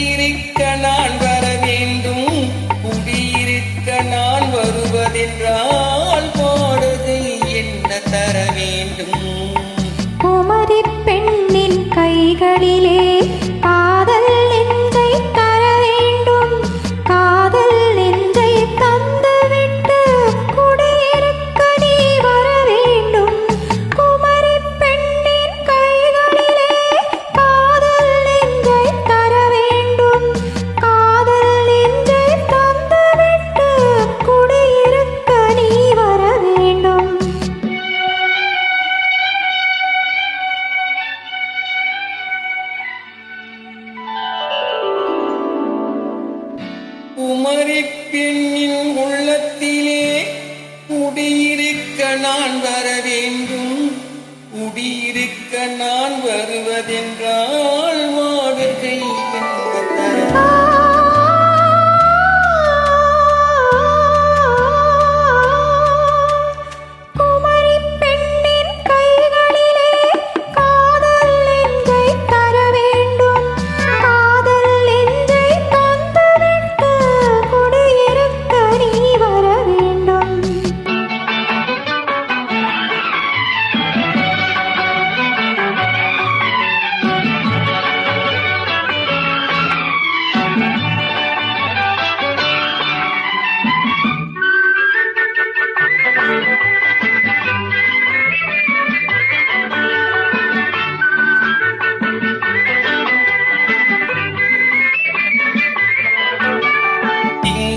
குடியிருக்க நான் வர வேண்டும். குடியிருக்க நான் வருவதென்றால் போடுது என்ன தர வேண்டும். குமரி பெண்ணின் கைகளிலே பெண்ணின் உள்ளத்திலே குடியிருக்க நான் வர வேண்டும். குடியிருக்க நான் வருவதென்றால்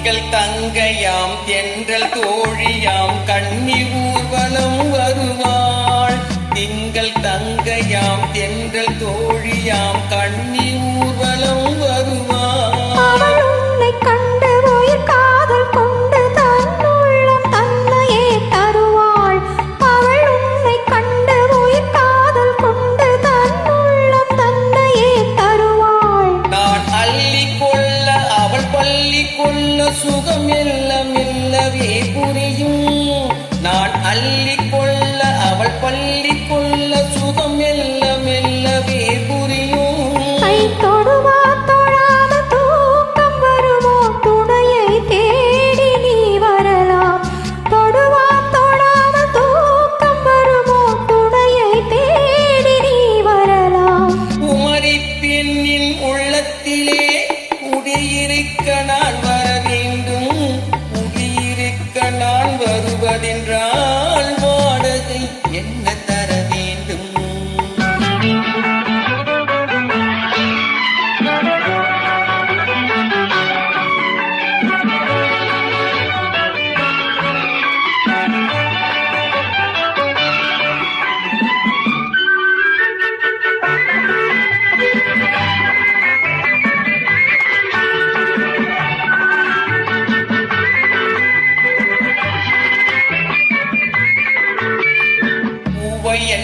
திங்கள் தங்கையாம் தென்றல் தோழியாம் கண்ணி ஊர்வலம் வருவாள். திங்கள் தங்கையாம் தென்றல் தோழியாம் கண்ணி அள்ளிக்கொள்ள அவள் பள்ளி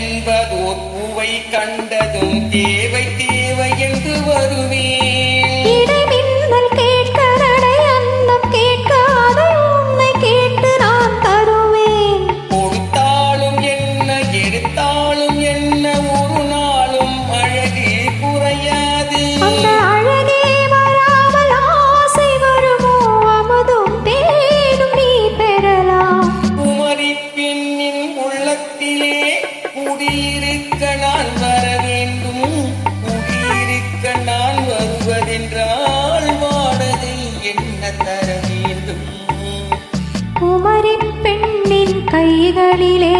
என்பதோர் பூவை கண்டதும் தேவை தேவை என்று வருவேன். கண்களிலே